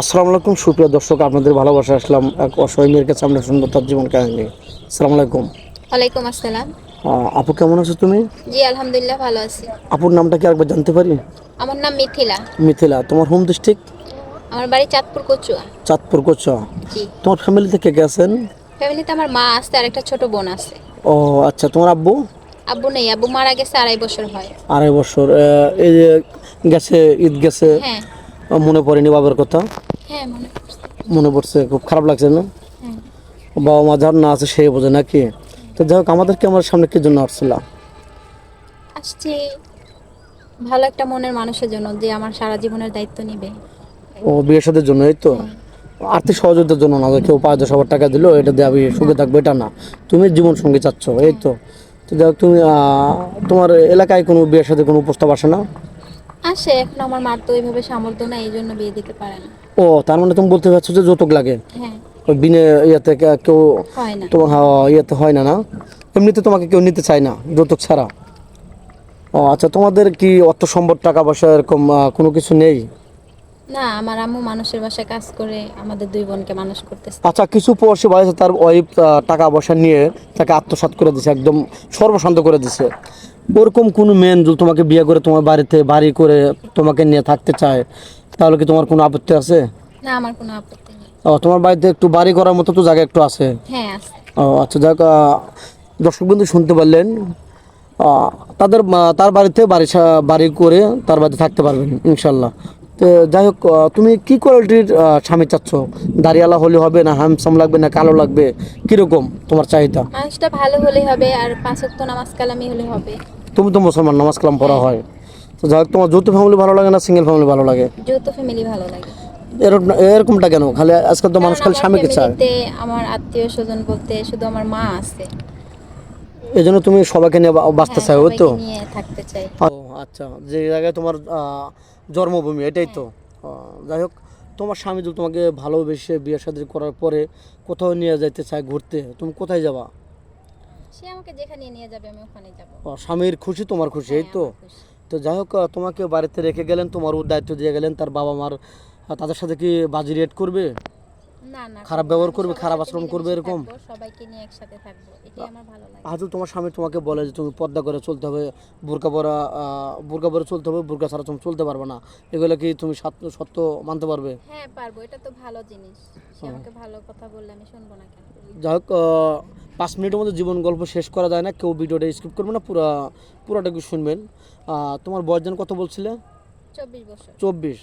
আসসালামু আলাইকুম সুপ্রিয় দর্শক আপনাদের ভালোবাসা আসলাম এক অসহায় মেয়ের কাছে আমরা শুনব তার জীবন কাহিনী। আসসালামু আলাইকুম। ওয়ালাইকুম আসসালাম। আপু কেমন আছো তুমি? জি আলহামদুলিল্লাহ ভালো আছি। আপুর নামটা কি একবার জানতে পারি? আমার নাম মিথিলা। মিথিলা তোমার হোম ডিস্ট্রিক্ট আমার বাড়ি চাঁদপুর কচুয়া। চাঁদপুর কোচা জি। তোমার ফ্যামিলি থেকে কে আছেন? ফ্যামিলিতে আমার মা আছে আর একটা ছোট বোন আছে। ও আচ্ছা তোমার আব্বু? আব্বু নেই আব্বু মারা গেছে আড়াই বছর হয়। আড়াই বছর এই যে গেছে ঈদ গেছে হ্যাঁ। মনে পড়েনি বাবার কথা। মনে পড়ছে। খুব খারাপ লাগছে না? হ্যাঁ। বাবা মা যার না আছে সেই বোঝে নাকি? তো যাই হোক আমাদেরকে আমার সামনে কি জন্য আসছিলাম আসছি ভালো একটা মনের মানুষের জন্য যে আমার সারা জীবনের দায়িত্ব নিবে। ও বিয়ে সাথে জন্য এই তো আর্থিক সহযোগিতার জন্য না কেউ পাঁচ দশ হাজার টাকা দিল এটা দিয়ে আমি সুখে থাকব এটা না। তুমি জীবন সঙ্গী চাচ্ছ এই তো। তো যাই হোক তুমি তোমার এলাকায় কোনো বিয়ের সাথে কোনো প্রস্তাব আসে না? আসে এখন আমার মার তো ওইভাবে সামর্থ্য না এই জন্য বিয়ে দিতে পারে না। ও তার মানে তুমি বলতে চাচ্ছ যে যৌতুক লাগে? হ্যাঁ। ওই বিনে ইয়েতে কেউ হয় না। তোমার ইয়েতে হয় না না? এমনিতে তোমাকে কেউ নিতে চায় না যৌতুক ছাড়া? ও আচ্ছা তোমাদের কি অর্থ সম্পদ টাকা পয়সা এরকম কোনো কিছু নেই? না আমার আম্মু মানুষের বাসায় কাজ করে আমাদের দুই বোনকে মানুষ করতেছে। আচ্ছা কিছু তার ওয়াইফ টাকা পয়সা নিয়ে তাকে আত্মসাৎ করে দিছে একদম সর্বশান্ত করে দিছে। ওরকম কোনো মেন যদি তোমাকে বিয়ে করে তোমার বাড়িতে বাড়ি করে তোমাকে নিয়ে থাকতে চায় তাহলে কি তোমার কোনো আপত্তি আছে? না আমার কোনো আপত্তি নেই। ও, তোমার বাড়িতে একটু বাড়ি করার মতো তো জায়গা একটু আছে? হ্যাঁ আছে। ও আচ্ছা যাক দর্শক বন্ধু শুনতে পারলেন তাদের তার বাড়িতে বাড়ি বাড়ি করে তার বাড়িতে থাকতে পারবেন ইনশাল্লাহ। তো যাই হোক তুমি কি কোয়ালিটির স্বামী চাচ্ছ? দাড়িয়ালা হলে হবে না হ্যামসাম লাগবে না কালো লাগবে? কীরকম তোমার চাহিদা? ভালো হলেই হবে আর পাঁচ ওয়াক্ত নামাজ কালামি হলে হবে। তুমি তো মুসলমান নামাজ কালাম পড়া হয়। তো যাই হোক তোমার যৌথ ফ্যামিলি ভালো লাগে না সিঙ্গেল ফ্যামিলি ভালো লাগে? যৌথ ফ্যামিলি ভালো লাগে। এরকম এরকমটা কেন? খালি আজকাল তো মানুষ খালি আমার স্বামীকে চায়। আমার আত্মীয় স্বজন বলতে শুধু আমার মা আছে। এই জন্য তুমি সবাইকে নিয়ে বাঁচতে হ্যাঁ, চাই ওই তো? থাকতে চাই। আচ্ছা যে জায়গায় তোমার জন্মভূমি এটাই তো। যাই হোক তোমার স্বামী যদি তোমাকে ভালোবেসে বিয়ে শাদী করার পরে কোথাও নিয়ে যেতে চায় ঘুরতে তুমি কোথায় যাবা? সে আমাকে যেখানে নিয়ে যাবে আমি ওখানে যাব। স্বামীর খুশি তোমার খুশি এই তো? তো যাই হোক তোমাকে বাড়িতে রেখে গেলেন তোমার দায়িত্ব দিয়ে গেলেন তার বাবা মার তাদের সাথে কি বাজি রেট করবে? খারাপ ব্যবহার করবে, খারাপ আচরণ করবে এরকম? থাকব, সবাইকে নিয়ে একসাথে থাকব এটাই আমার ভালো লাগে। আজও তোমার স্বামী তোমাকে বলে যে তুমি পর্দা করে চলতে হবে বোরকা পরা বোরকা পরে চলতে হবে বোরকা ছাড়া তুমি চলতে পারবে না। এগুলো কি তুমি সত্য- মানতে পারবে? হ্যাঁ পারব এটা তো ভালো জিনিস। সে আমাকে ভালো কথা বললে আমি শুনব না কেন? যাই হোক পাঁচ মিনিটের মধ্যে জীবন গল্প শেষ করা যায় না কেউ ভিডিওটা স্কিপ করবে না পুরো পুরোটাকে শুনবেন। তোমার বয়সজন কত বলছিলে? চব্বিশ বছর। চব্বিশ।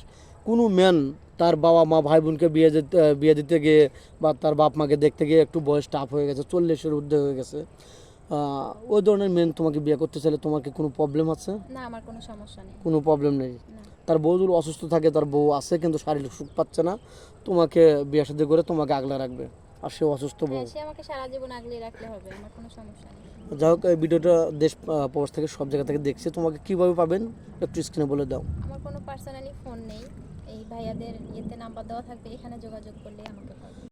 কোনো ম্যান তার বাবা মা ভাই বোনকে বিয়ে দিতে বিয়ে দিতে গিয়ে বা তার বাপ মাকে দেখতে গিয়ে একটু বয়স টাফ হয়ে গেছে চল্লিশের ঊর্ধ্বে হয়ে গেছে। ওই ধরনের মেন তোমাকে বিয়ে করতে চাইলে তোমার কি কোনো প্রবলেম আছে? না আমার কোনো সমস্যা নেই। কোনো প্রবলেম নেই? তার বউ যদি অসুস্থ থাকে তার বউ আছে কিন্তু শারীরিক সুখ পাচ্ছে না তোমাকে বিয়ে সাথে করে তোমাকে আগলে রাখবে। আর সে অসুস্থ বউ। হ্যাঁ সে আমাকে সারা জীবন আগলে রাখলে হবে আমার কোনো সমস্যা নেই। যাই হোক এই ভিডিওটা দেশ প্রবাস থেকে সব জায়গা থেকে দেখছে। তোমাকে কীভাবে পাবেন? একটু স্ক্রিনে বলে দাও। আমার কোনো পার্সোনালি ফোন নেই। এই ভাইয়াদের ইয়েতে নাম্বার দেওয়া থাকবে এখানে যোগাযোগ করলে আমাকে পাবে।